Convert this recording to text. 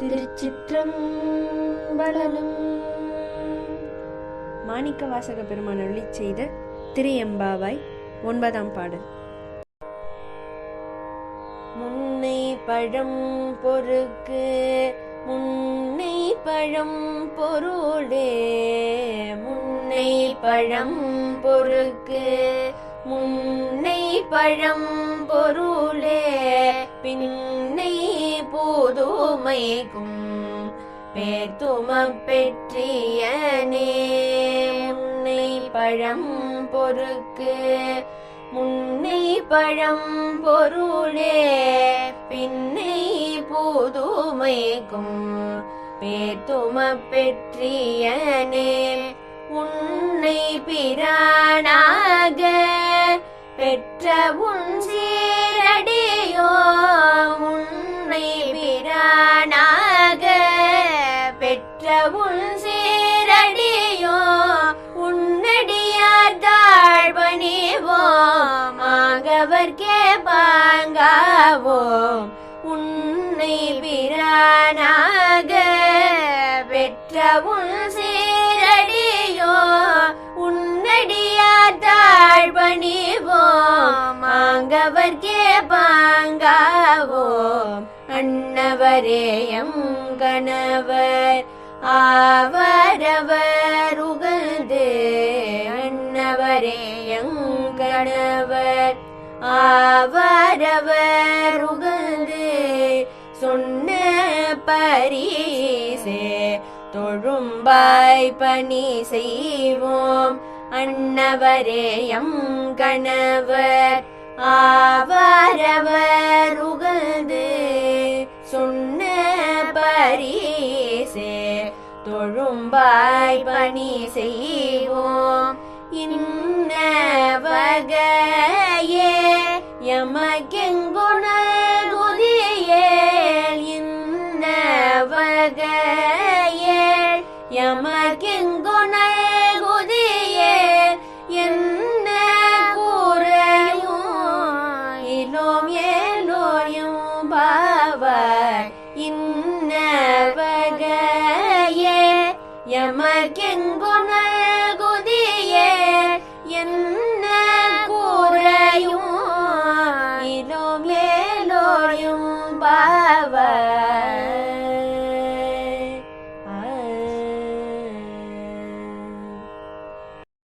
திருச்சிற்றம்பலம் மாணிக்க வாசக பெருமான் அருளி செய்த திரு எம்பாவாய் ஒன்பதாம் பாடல். முன்னை பழம் பொறுக்கு முன்னை பழம் பொருளே. முன்னை பழம் பொறுக்கு முன்னை பழம் பொருளே. பின் புதுமைக்கும் பேத்தும பெற்றியனே பழம் பொறுக்கு. முன்னை பழம் பொருளே. பின்னை புதுமைக்கும். பேத்தும பெற்றியனே உன்னை பிரானாக பெற்ற உன் ஆகவர்க்கே பாங்காவோம் உன்னை பிரானாக பெற்ற உன் சீரடியோ. உன்னடியார் தாழ்வணிவோம் ஆங்கவர்க்கே பாங்காவோம் அன்னவரேயம் கணவர். ஆவரவர் உகந்து. அன்னவரேயம் அவரவர் ஆவரவர் உகந்து சொன்ன பரிசே தொழும்பாய் பணி செய்வோம். அன்னவரே எம் கணவர் ஆவரவர் உகந்து சொன்ன பரிசே தொழும்பாய் பணி செய்வோம். இன்ன வகை am I getting?